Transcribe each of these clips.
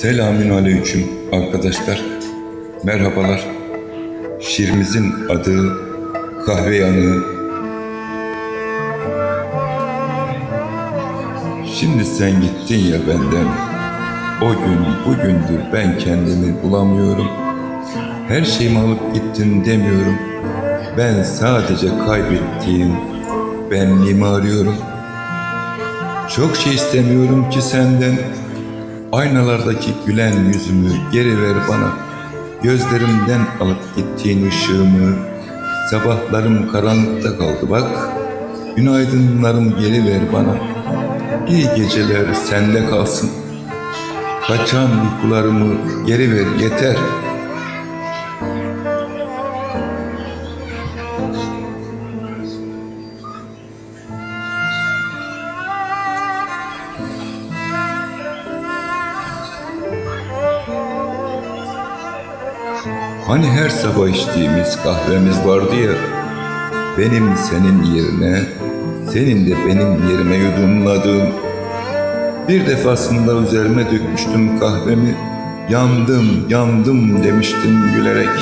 Selamün aleyküm arkadaşlar. Merhabalar. Şiirimizin adı Kahve Yanığı. Şimdi sen gittin ya benden. O gün bugündür ben kendimi bulamıyorum. Her şeyimi alıp gittin demiyorum. Ben sadece kaybettiğim benliğimi arıyorum. Çok şey istemiyorum ki senden. Aynalardaki gülen yüzümü geri ver bana. Gözlerimden alıp gittiğin ışığımı. Sabahlarım karanlıkta kaldı bak. Günaydınlarım geri ver bana. İyi geceler sende kalsın. Kaçan uykularımı geri ver yeter. Hani her sabah içtiğimiz kahvemiz vardı ya, benim senin yerine, senin de benim yerime yudumladığım. Bir defasında üzerime dökmüştüm kahvemi, yandım, yandım demiştim gülerek.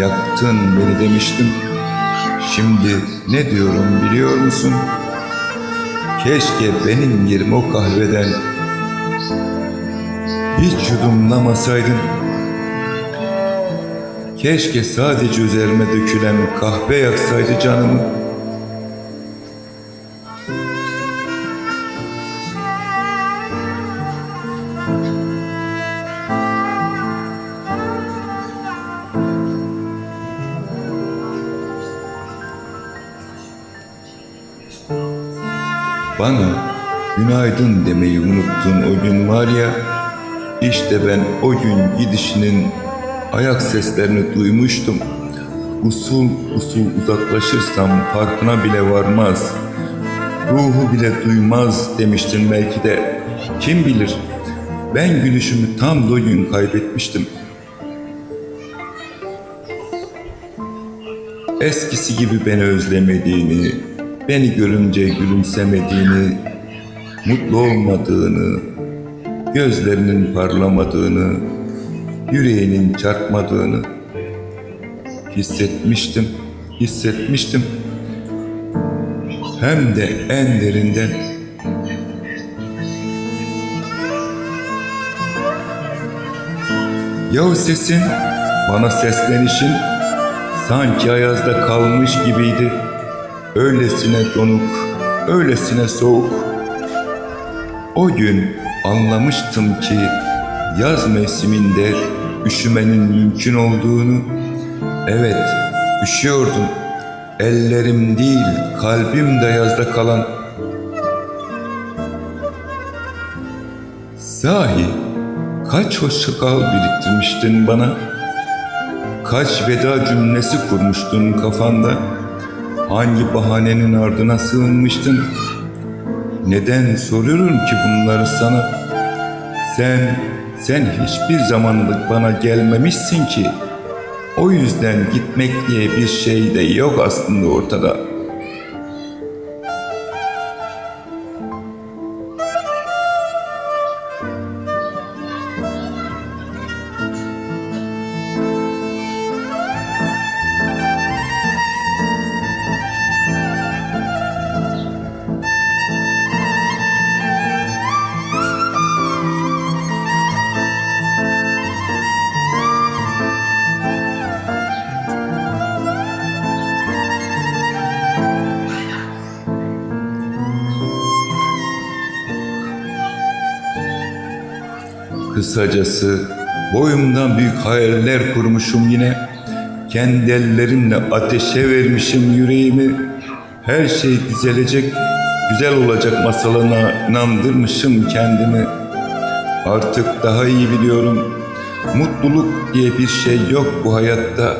Yaktın beni demiştim. Şimdi ne diyorum biliyor musun? Keşke benim yerim o kahveden hiç yudumlamasaydın. Keşke sadece üzerime dökülen kahve yaksaydı canımı. Bana günaydın demeyi unuttun o gün var ya, işte ben o gün gidişinin ayak seslerini duymuştum. Usul usul uzaklaşırsam farkına bile varmaz. Ruhu bile duymaz demiştin belki de. Kim bilir? Ben gülüşümü tam gün kaybetmiştim. Eskisi gibi beni özlemediğini, beni görünce gülümsemediğini, mutlu olmadığını, gözlerinin parlamadığını, yüreğinin çarpmadığını hissetmiştim, hissetmiştim. Hem de en derinden. Yahu sesin, bana seslenişin sanki ayazda kalmış gibiydi. Öylesine donuk, öylesine soğuk. O gün anlamıştım ki yaz mevsiminde üşümenin mümkün olduğunu. Evet, üşüyordum. Ellerim değil, kalbim de yazda kalan. Sahi, kaç hoşça kal biriktirmiştin bana? Kaç veda cümlesi kurmuştun kafanda? Hangi bahanenin ardına sığınmıştın? Neden soruyorum ki bunları sana? Sen, sen hiçbir zamanlık bana gelmemişsin ki. O yüzden gitmek diye bir şey de yok aslında ortada. Kısacası boyumdan büyük hayaller kurmuşum yine. Kendi ellerimle ateşe vermişim yüreğimi. Her şey düzelecek, güzel olacak masalına inandırmışım kendimi. Artık daha iyi biliyorum. Mutluluk diye bir şey yok bu hayatta.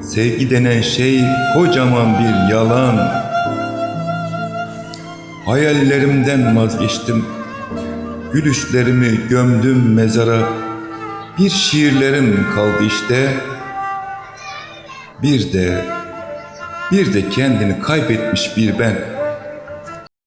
Sevgi denen şey kocaman bir yalan. Hayallerimden vazgeçtim. Gülüşlerimi gömdüm mezara. Bir şiirlerim kaldı işte. Bir de bir de kendini kaybetmiş bir ben.